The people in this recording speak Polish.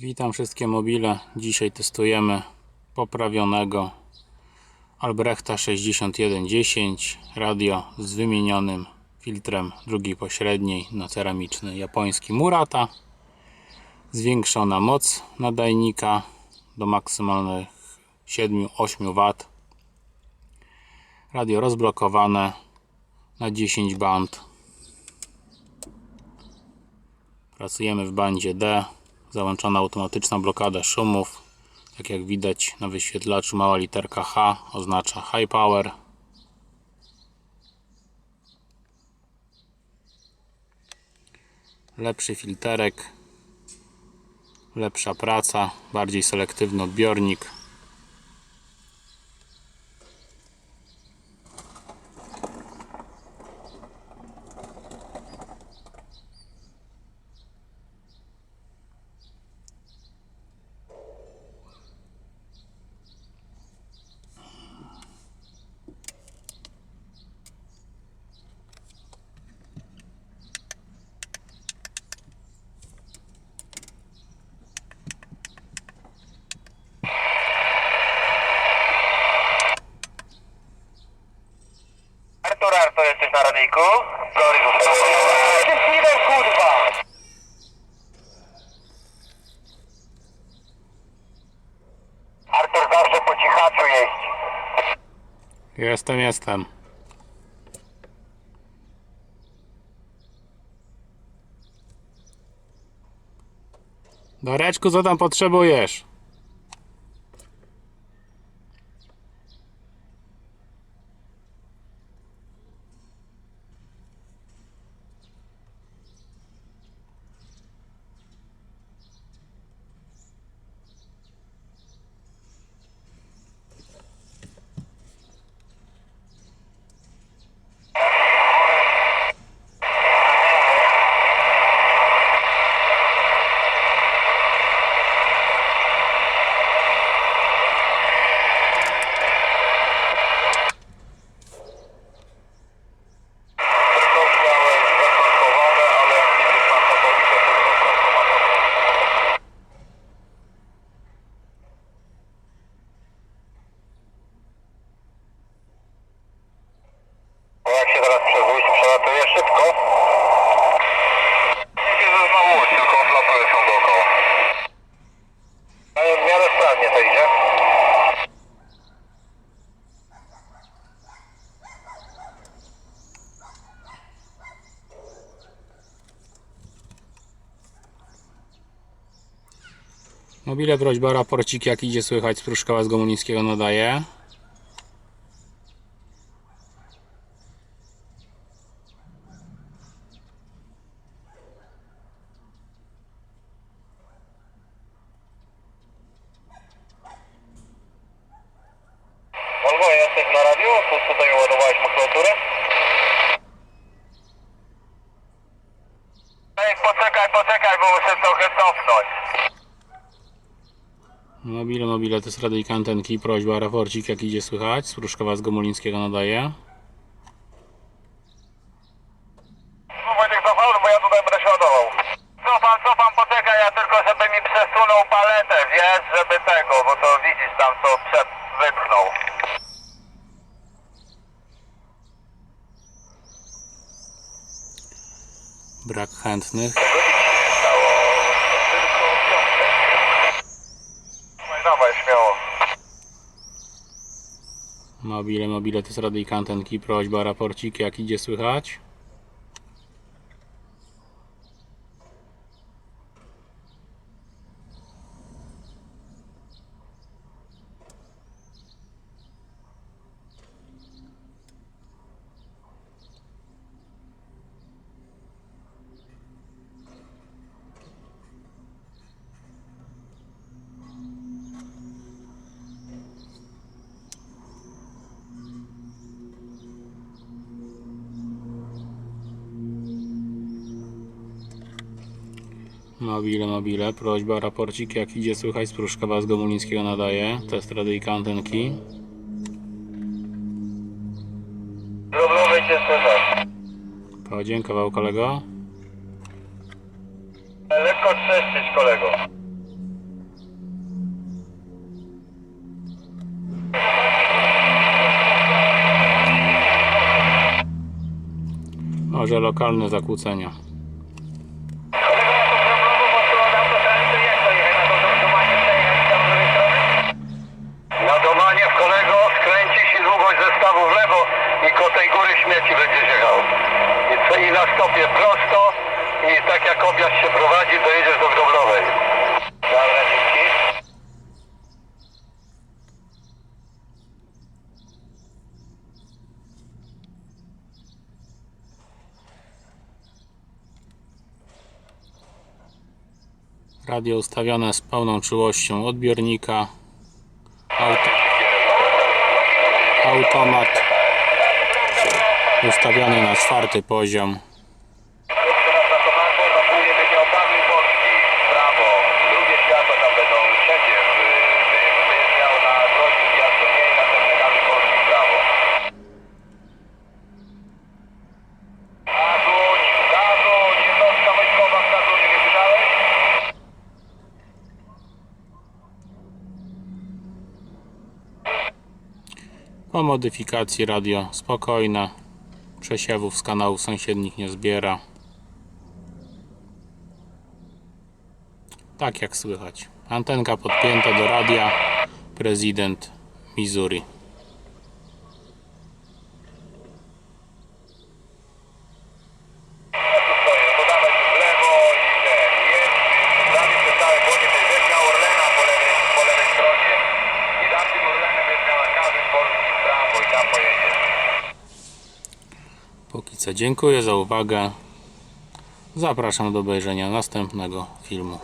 Witam wszystkie mobile. Dzisiaj testujemy poprawionego Albrechta 6110 radio z wymienionym filtrem drugiej pośredniej na ceramiczny japoński Murata. Zwiększona moc nadajnika do maksymalnych 7-8 W. Radio rozblokowane na 10 band. Pracujemy w bandzie D. Załączona automatyczna blokada szumów. Tak jak widać na wyświetlaczu mała literka H oznacza high power. Lepszy filterek. Lepsza praca. Bardziej selektywny odbiornik. Artur, Artur, jeździ. Jestem, jestem. Doreczku, co tam potrzebujesz? Tylko miałem zatankowane, ale jak widzisz na fotowisie, to jest zatankowane. Bo jak się teraz przewóź, przelatuje szybko. Nie że znowu łódź, tylko odlatuje się dookoła. Ale w miarę sprawnie to idzie. Mobile prośba, raporcik jak idzie słychać z Pruszkowa z Gomulińskiego nadaje. Mobile, mobile, to jest radyjka antenki. Prośba, raporcik jak idzie słychać z Pruszkowa z Gomulińskiego nadaje. No Wojtek cofał, bo ja tutaj będę się ładował. Cofam, cofam, poczekaj, ja tylko żeby mi przesunął paletę, wiesz, żeby tego, bo to widzisz tam co przed wypchnął. Brak chętnych. Tego nic się nie stało, tylko piątek. No dawaj, śmiało. Mobile, mobile, to jest radyjka antenki. Prośba, raporcik jak idzie słychać. Mobile, mobile. Prośba, raporcik jak idzie słychać z Pruszkowa z Gomulińskiego nadaje. Test radyjka antenki. Dobrowy cię słychać. Kolego. Lekko trzeszczyć kolego. Może lokalne zakłócenia. Radio ustawione z pełną czułością odbiornika. Auto, automat ustawiony na czwarty poziom. Po modyfikacji radio spokojne. Przesiewów z kanałów sąsiednich nie zbiera. Tak jak słychać. Antenka podpięta do radia. Prezydent Missouri. co, dziękuję za uwagę. Zapraszam do obejrzenia następnego filmu.